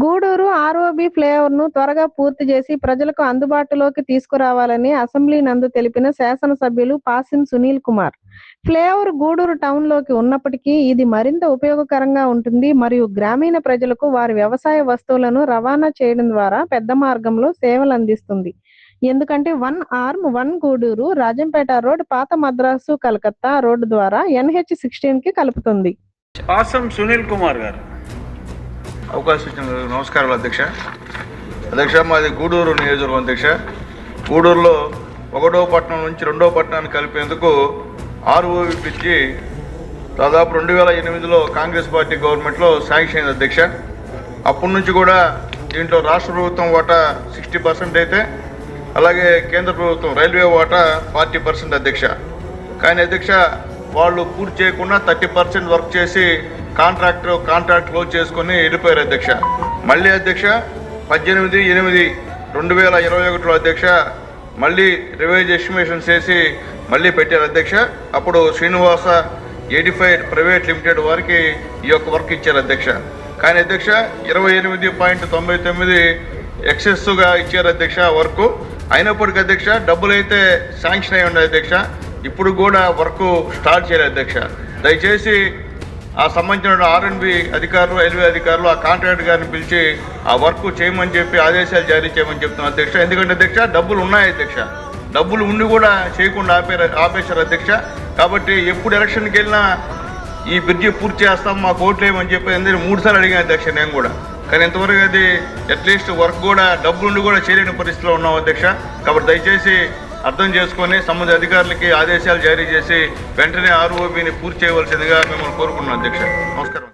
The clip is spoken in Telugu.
గూడూరు ఆర్ఓబి ఫ్లేవర్ను త్వరగా పూర్తి చేసి ప్రజలకు అందుబాటులోకి తీసుకురావాలని అసెంబ్లీ నందు తెలిపిన శాసనసభ్యులు పాసిన్ సునీల్ కుమార్. ఫ్లైఓవర్ గూడూరు టౌన్లోకి ఉన్నప్పటికీ ఇది మరింత ఉపయోగకరంగా ఉంటుంది మరియు గ్రామీణ ప్రజలకు వారి వ్యవసాయ వస్తువులను రవాణా చేయడం ద్వారా పెద్ద మార్గంలో సేవలు అందిస్తుంది. ఎందుకంటే one arm one Gudur Rajampet road పాత మద్రాసు కలకత్తా రోడ్డు ద్వారా ఎన్హెచ్ సిక్స్టీన్కి కలుపుతుంది సునీల్ కుమార్ గారు. అవకాశం ఇచ్చిన నమస్కారాలు అధ్యక్ష. అధ్యక్ష మాది గూడూరు నియోజకవర్గం అధ్యక్ష. గూడూరులో ఒకటో పట్టణం నుంచి రెండో పట్టణాన్ని కలిపేందుకు ఆర్ఓవి బ్రిడ్జి దాదాపు రెండు వేల ఎనిమిదిలో కాంగ్రెస్ పార్టీ గవర్నమెంట్లో శాంక్షన్ అయింది అధ్యక్ష. అప్పటి నుంచి కూడా దీంట్లో రాష్ట్ర ప్రభుత్వం వాటా సిక్స్టీ పర్సెంట్ అయితే అలాగే కేంద్ర ప్రభుత్వం రైల్వే వాటా ఫార్టీ పర్సెంట్ అధ్యక్ష. కానీ అధ్యక్ష వాళ్ళు పూర్తి చేయకుండా థర్టీ పర్సెంట్ వర్క్ చేసి కాంట్రాక్టర్ కాంట్రాక్ట్ క్లోజ్ చేసుకుని వెళ్ళిపోయారు అధ్యక్ష. మళ్ళీ అధ్యక్ష పద్దెనిమిది ఎనిమిది రెండు వేల ఇరవై ఒకటిలో అధ్యక్ష మళ్ళీ రివైజ్ ఎస్టిమేషన్ చేసి మళ్ళీ పెట్టారు అధ్యక్ష. అప్పుడు శ్రీనివాస ఎడిఫైడ్ ప్రైవేట్ లిమిటెడ్ వారికి ఈ యొక్క వర్క్ ఇచ్చారు అధ్యక్ష. కానీ అధ్యక్ష ఇరవై ఎనిమిది పాయింట్ తొంభై తొమ్మిది ఎక్సెస్గా ఇచ్చారు అధ్యక్ష వర్క్. అయినప్పటికీ అధ్యక్ష డబ్బులు అయితే శాంక్షన్ అయి ఉన్నాయి అధ్యక్ష. ఇప్పుడు కూడా వర్క్ స్టార్ట్ చేయలేదు అధ్యక్ష. దయచేసి ఆ సంబంధించిన ఆర్ఎన్బి అధికారులు రైల్వే అధికారులు ఆ కాంట్రాక్ట్ గారిని పిలిచి ఆ వర్క్ చేయమని చెప్పి ఆదేశాలు జారీ చేయమని చెప్తున్నాను అధ్యక్ష. ఎందుకంటే అధ్యక్ష డబ్బులు ఉన్నాయి అధ్యక్ష. డబ్బులు ఉండి కూడా చేయకుండా ఆపే ఆపేశారు అధ్యక్ష. కాబట్టి ఎప్పుడు ఎలక్షన్కి వెళ్ళినా ఈ బ్రిడ్జి పూర్తి చేస్తాం మా ఓట్లు వేయమని చెప్పి ఎందుకంటే మూడుసార్లు అడిగాను అధ్యక్ష నేను కూడా. కానీ ఇంతవరకు అది అట్లీస్ట్ వర్క్ కూడా డబ్బులుండి కూడా చేయలేని పరిస్థితిలో ఉన్నాం అధ్యక్ష. కాబట్టి దయచేసి అర్థం చేసుకొని సంబంధిత అధికారులకి ఆదేశాలు జారీ చేసి వెంటనే ఆర్ఓబిని పూర్తి చేయవలసిందిగా మిమ్మల్ని కోరుకుంటున్నాను అధ్యక్ష. నమస్కారం.